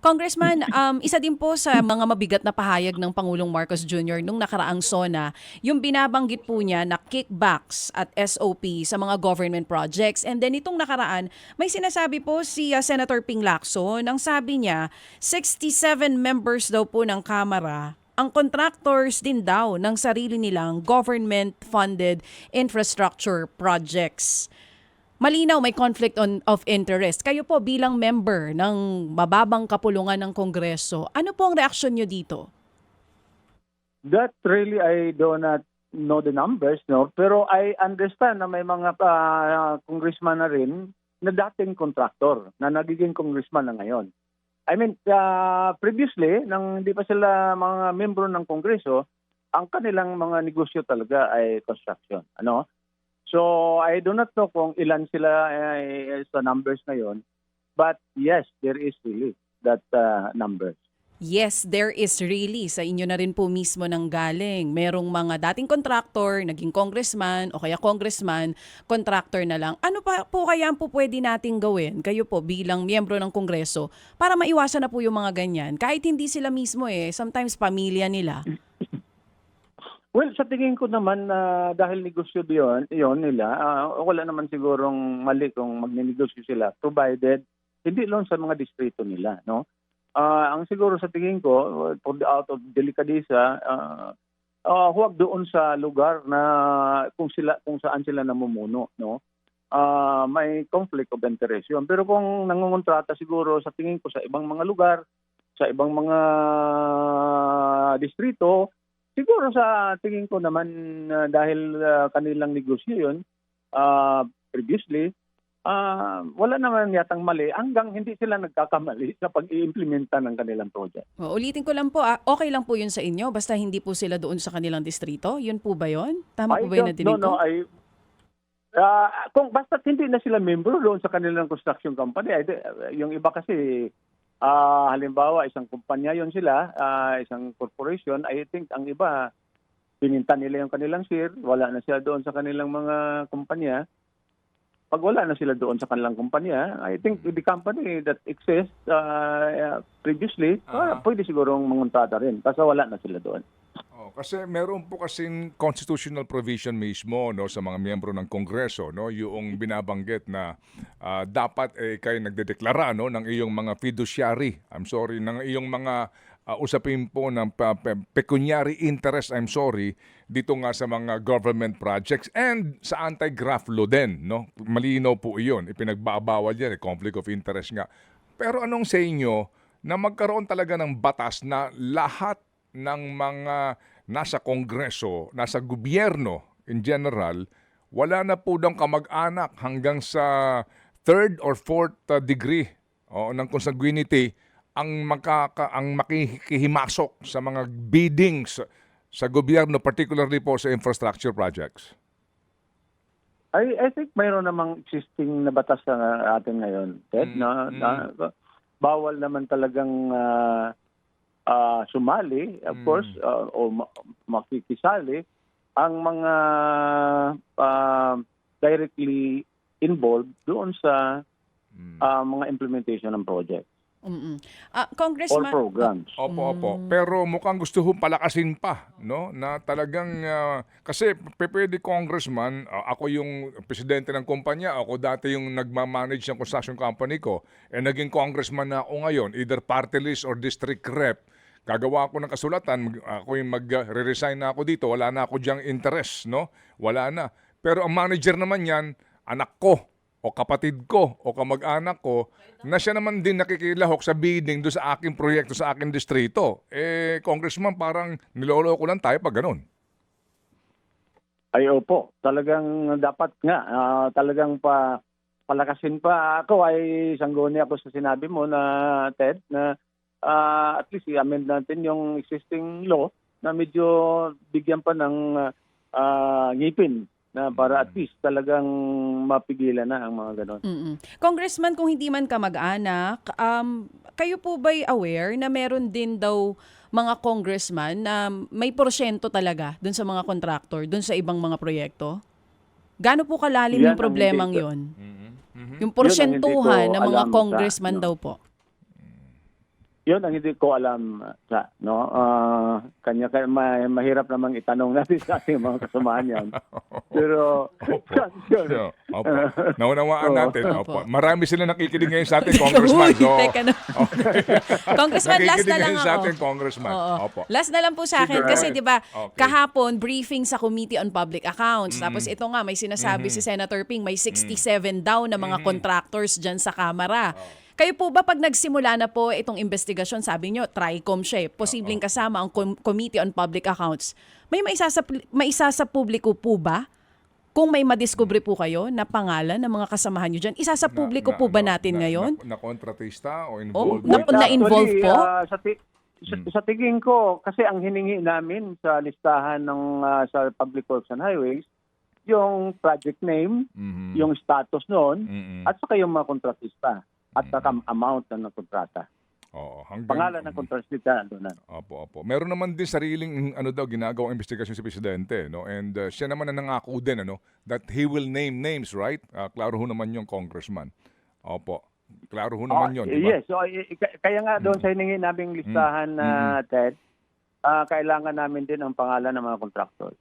Congressman, um, isa din po sa mga mabigat na pahayag ng Pangulong Marcos Jr. nung nakaraang SONA, yung binabanggit po niya na kickbacks at SOP sa mga government projects. And then itong nakaraan, may sinasabi po si uh, Senator Ping Lacson, ang sabi niya, 67 members daw po ng Kamara ang contractors din daw ng sarili nilang government-funded infrastructure projects. Malinaw may conflict on, of interest. Kayo po bilang member ng mababang kapulungan ng Kongreso, ano po ang reaksyon nyo dito? That really I do not know the numbers, no. Pero I understand na may mga ah, congressman na rin na dating contractor na nagiging congressman na ngayon. I mean, ah, previously, nang hindi pa sila mga membro ng Kongreso, ang kanilang mga negosyo talaga ay construction. Ano? So, I do not know kung ilan sila eh, sa numbers ngayon. But yes, there is really that ah, numbers. Yes, there is really. Sa inyo na rin po mismo nang galing. Merong mga dating contractor, naging congressman o kaya congressman, contractor na lang. Ano pa po kaya po pwede nating gawin, kayo po bilang miyembro ng Kongreso, para maiwasan na po yung mga ganyan? Kahit hindi sila mismo eh, sometimes pamilya nila. Well, sa tingin ko naman na dahil negosyo yun, yun nila, ah, wala naman sigurong mali kung magninegosyo sila provided hindi lang sa mga distrito nila, no? Ah, ang siguro sa tingin ko for the out of delicadeza, ah, ah, huwag doon sa lugar na kung sila kung saan sila namumuno, no? Ah, may conflict of interest yun. Pero kung nangungontrata siguro sa tingin ko sa ibang mga lugar, sa ibang mga distrito, Siguro sa tingin ko naman ah, dahil ah, kanilang negosyo yun ah, previously, ah, wala naman yatang mali hanggang hindi sila nagkakamali sa pag-iimplementa ng kanilang project. O, ulitin ko lang po, ah, okay lang po yun sa inyo, basta hindi po sila doon sa kanilang distrito? Yun po ba yun? Tama po ba yung nadinig no, no, ko? I, ah, kung basta hindi na sila member doon sa kanilang construction company, di- yung iba kasi ah, halimbawa isang kumpanya yon sila, ah, isang corporation, I think ang iba bininta nila yung kanilang share, wala na sila doon sa kanilang mga kumpanya. Pag wala na sila doon sa kanilang kumpanya, I think the company that exists ah, previously, ah, Aha. pwede sigurong manguntada rin kasi wala na sila doon. Oh, kasi meron po kasing constitutional provision mismo no sa mga miyembro ng Kongreso no yung binabanggit na ah, dapat eh kayo nagdedeklara no ng iyong mga fiduciary. I'm sorry ng iyong mga ah, usapin po ng pe- pecuniary interest I'm sorry dito nga sa mga government projects and sa anti-graft law din no. Malinaw po iyon ipinagbabawal yan eh, conflict of interest nga. Pero anong sa inyo na magkaroon talaga ng batas na lahat ng mga nasa kongreso, nasa gobyerno in general, wala na po daw kamag-anak hanggang sa third or fourth uh, degree o ng consanguinity ang makaka ang makikihimasok sa mga biddings sa gobyerno particularly po sa infrastructure projects. I, I think mayroon namang existing na batas sa atin ngayon, Ted, Mm, na, mm. na- bawal naman talagang ah, ah, sumali, of Mm. course, ah, o ma- makikisali ang mga ah, directly involved doon sa Mm. ah, mga implementation ng project Mm-mm. Or Congressman, programs. Opo, opo. Pero mukhang gusto hong palakasin pa, no? Na talagang, ah, kasi pwede congressman, ah, ako yung presidente ng kumpanya, ako dati yung nagmamanage ng construction company ko, eh naging congressman na ako ngayon, either party list or district rep, gagawa ako ng kasulatan, ako yung mag-resign na ako dito, wala na ako diyang interest, no? Wala na. Pero ang manager naman yan, anak ko, o kapatid ko o kamag-anak ko na siya naman din nakikilahok sa bidding do sa aking proyekto sa aking distrito. Eh, congressman, parang niloloko lang tayo pag ganun. Ay opo, talagang dapat nga, ah, talagang pa palakasin pa. Ako ay sangguni ako sa sinabi mo na Ted na ah, at least i-amend natin yung existing law na medyo bigyan pa ng ah, ngipin na para at least talagang mapigilan na ang mga ganon. Mm-mm. Congressman, kung hindi man ka mag-anak, um, kayo po ba'y aware na meron din daw mga congressman na may porsyento talaga dun sa mga contractor, dun sa ibang mga proyekto? Gaano po kalalim Yan yung ang problemang hindi ko- yon? Mhm. Yung Yun porsyentuhan ng mga alam sa- congressman no. daw po. Yun ang hindi ko alam sa no. Ah, kanya kaya ma- mahirap namang itanong natin sa ating mga kasamahan yan. Pero Opo. yun. So, opo. Naunawaan natin. Opo. Opo. Marami sila nakikinig ngayon sa atin, Congressman. So, teka na. Congressman, last na lang ngayon sa ako. atin, Congressman. Oo. Opo. Last na lang po sa akin kasi 'di ba Okay. kahapon briefing sa Committee on Public Accounts Mm-hmm. tapos ito nga may sinasabi si Senator Ping may 67 daw na Mm-hmm. mga contractors diyan sa Kamara. Oh. Kayo po ba pag nagsimula na po itong investigasyon, sabi nyo, TRICOM siya, eh, posibleng kasama ang Com- Committee on Public Accounts, may maisa sa, maisa sa publiko po ba? Kung may madiskubre po kayo na pangalan ng mga kasamahan nyo dyan, isa sa publiko po ba na- natin na- ngayon? Na, na kontratista o Oh, involved? na- with- na-involve po? ah, sa, ti- sa, Mm. sa tingin ko, kasi ang hiningi namin sa listahan ng ah, sa Public Works and Highways, yung project name, Mhm. yung status noon, Mhm. at saka yung mga kontratista at saka amount ng kontrata. Oo, hanggang, Pangalan ng kontratista doon. Opo, opo. Meron naman din sariling ano daw ginagawang investigasyon si presidente, no? And uh, siya naman ang nangako din ano that he will name names, right? Ah, klaro ho naman yung congressman. Opo. Klaro ho naman Ah, yun, di ba? Yes, so, eh, kaya nga doon sa hiningi naming listahan na Mm. Ted, ah, kailangan namin din ang pangalan ng mga contractors.